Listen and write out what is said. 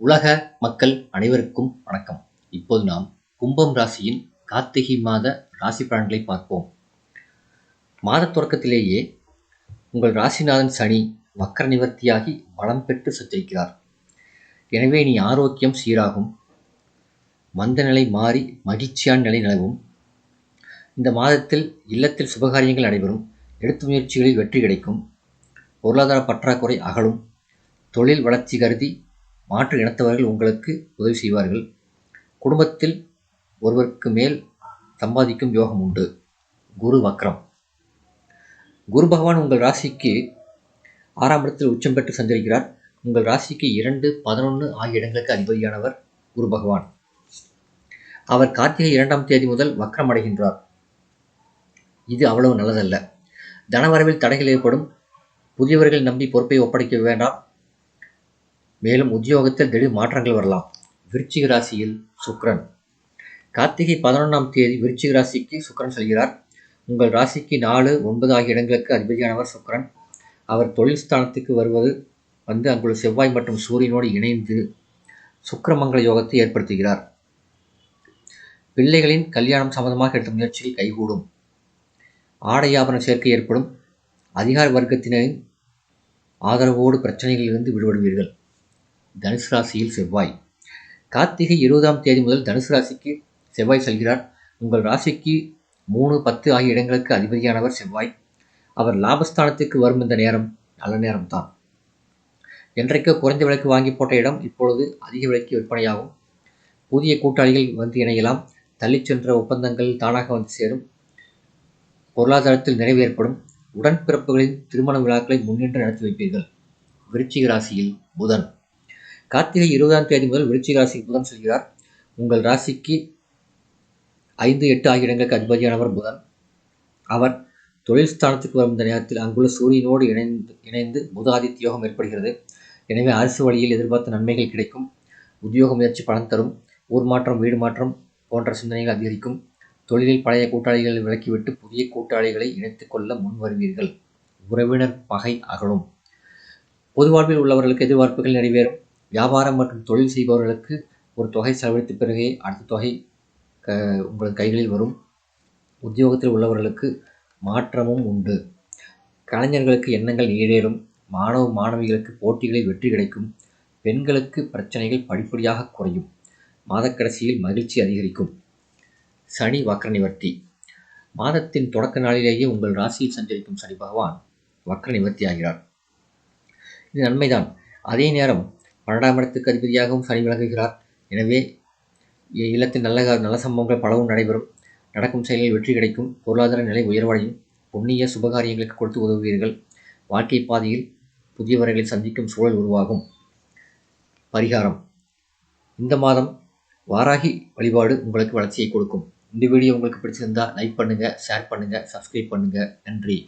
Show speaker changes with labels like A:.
A: உலக மக்கள் அனைவருக்கும் வணக்கம். இப்போது நாம் கும்பம் ராசியின் கார்த்திகை மாத ராசி பலன்களை பார்ப்போம். மாத தொடக்கத்திலேயே உங்கள் ராசிநாதன் சனி வக்கர நிவர்த்தியாகி வளம் பெற்று சச்சரிக்கிறார் எனவே நீ ஆரோக்கியம் சீராகும். மந்த நிலை மாறி மகிழ்ச்சியான நிலை நிலவும். இந்த மாதத்தில் இல்லத்தில் சுபகாரியங்கள் நடைபெறும். எடுத்து முயற்சிகளில் வெற்றி கிடைக்கும். பொருளாதார பற்றாக்குறை அகலும். தொழில் வளர்ச்சி கருதி மாற்று இனத்தவர்கள் உங்களுக்கு உதவி செய்வார்கள். குடும்பத்தில் ஒருவருக்கு மேல் சம்பாதிக்கும் யோகம் உண்டு. குரு வக்ரம். குரு பகவான் உங்கள் ராசிக்கு ஆறாம் இடத்தில் உச்சம் பெற்று சஞ்சரிக்கிறார். உங்கள் ராசிக்கு இரண்டு பதினொன்று ஆகிய இடங்களுக்கு அதிபதியானவர் குரு பகவான். அவர் கார்த்திகை இரண்டாம் தேதி முதல் வக்ரம் அடைகின்றார். இது அவ்வளவு நல்லதல்ல. தனவரவில் தடைகள் ஏற்படும். புதியவர்கள் நம்பி பொறுப்பை ஒப்படைக்க வேண்டாம். மேலும் உத்தியோகத்தில் திடீர் மாற்றங்கள் வரலாம். விருச்சிக ராசியில் சுக்ரன் கார்த்திகை பதினொன்றாம் தேதி விருச்சிக ராசிக்கு சுக்கரன் செல்கிறார். உங்கள் ராசிக்கு நாலு ஒன்பது ஆகிய இடங்களுக்கு அதிபதியானவர் சுக்கரன். அவர் தொழில் ஸ்தானத்துக்கு வருவது வந்து அங்குள்ள செவ்வாய் மற்றும் சூரியனோடு இணைந்து சுக்கரமங்கல யோகத்தை ஏற்படுத்துகிறார். பிள்ளைகளின் கல்யாணம் சம்பந்தமாக எடுத்த முயற்சியில் கைகூடும். ஆடை ஆபரண சேர்க்கை ஏற்படும். அதிகார வர்க்கத்தினரின் ஆதரவோடு பிரச்சனைகளிலிருந்து விடுபடுவீர்கள். தனுசு ராசியில் செவ்வாய். கார்த்திகை இருபதாம் தேதி முதல் தனுசு ராசிக்கு செவ்வாய் செல்கிறார். உங்கள் ராசிக்கு மூணு பத்து ஆகிய இடங்களுக்கு அதிபதியானவர் செவ்வாய். அவர் லாபஸ்தானத்துக்கு வரும் இந்த நேரம் நல்ல நேரம்தான். என்றைக்கோ குறைந்த விலைக்கு வாங்கி போட்ட இடம் இப்பொழுது அதிக விலைக்கு விற்பனையாகும். புதிய கூட்டாளிகள் வந்து இணையலாம். தள்ளிச் சென்ற ஒப்பந்தங்கள் தானாக வந்து சேரும். பொருளாதாரத்தில் நிறைவு ஏற்படும். உடன்பிறப்புகளின் திருமண விழாக்களை முன்னின்று நடத்தி வைப்பீர்கள். விருச்சிக ராசியில் புதன். கார்த்திகை இருபதாம் தேதி முதல் விருச்சிக ராசிக்கு புதன் செல்கிறார். உங்கள் ராசிக்கு ஐந்து எட்டு ஆகிய இடங்களுக்கு அதிபதியானவர் புதன். அவர் தொழில் ஸ்தானத்துக்கு வரும் இந்த நேரத்தில் அங்குள்ள சூரியனோடு இணைந்து இணைந்து புதாதித்ய யோகம் ஏற்படுகிறது. எனவே அரசு வழியில் எதிர்பார்த்த நன்மைகள் கிடைக்கும். உத்தியோக முயற்சி பலன் தரும். ஊர் மாற்றம் வீடு மாற்றம் போன்ற சிந்தனைகள் அதிகரிக்கும். தொழிலில் பழைய கூட்டாளிகளை விலக்கிவிட்டு புதிய கூட்டாளிகளை இணைத்துக் கொள்ள முன் வருவீர்கள். உறவினர் பகை அகலும். பொது வாழ்வில் உள்ளவர்களுக்கு எதிர்பார்ப்புகள் நிறைவேறும். வியாபாரம் மற்றும் தொழில் செய்பவர்களுக்கு ஒரு தொகை செலவழித்த பிறகே அடுத்த தொகை க உங்கள் கைகளில் வரும். உத்தியோகத்தில் உள்ளவர்களுக்கு மாற்றமும் உண்டு. கலைஞர்களுக்கு எண்ணங்கள் ஈடேறும். மாணவ மாணவிகளுக்கு போட்டிகளில் வெற்றி கிடைக்கும். பெண்களுக்கு பிரச்சனைகள் படிப்படியாக குறையும். மாதக்கடைசியில் மகிழ்ச்சி அதிகரிக்கும். சனி வக்ர நிவர்த்தி மாதத்தின் தொடக்க நாளிலேயே உங்கள் ராசியில் சஞ்சரிக்கும் சனி பகவான் வக்ர நிவர்த்தி ஆகிறார் இது நன்மைதான். அதே நேரம் பன்னெண்டாம் இடத்துக்கு அதிபதியாகவும் சனி விளங்குகிறார் எனவே இல்லத்தில் நல்ல நல்ல சம்பவங்கள் பலவும் நடைபெறும். நடக்கும் செயலில் வெற்றி கிடைக்கும். பொருளாதார நிலை உயர்வடையும். புண்ணிய சுபகாரியங்களுக்கு கொடுத்து உதவுவீர்கள். வாழ்க்கை பாதையில் புதியவர்களை சந்திக்கும் சூழல் உருவாகும். பரிகாரம். இந்த மாதம் வாராகி வழிபாடு உங்களுக்கு வளர்ச்சியை கொடுக்கும். இந்த வீடியோ உங்களுக்கு பிடிச்சிருந்தா லைக் பண்ணுங்கள் ஷேர் பண்ணுங்கள் சப்ஸ்கிரைப் பண்ணுங்கள் நன்றி.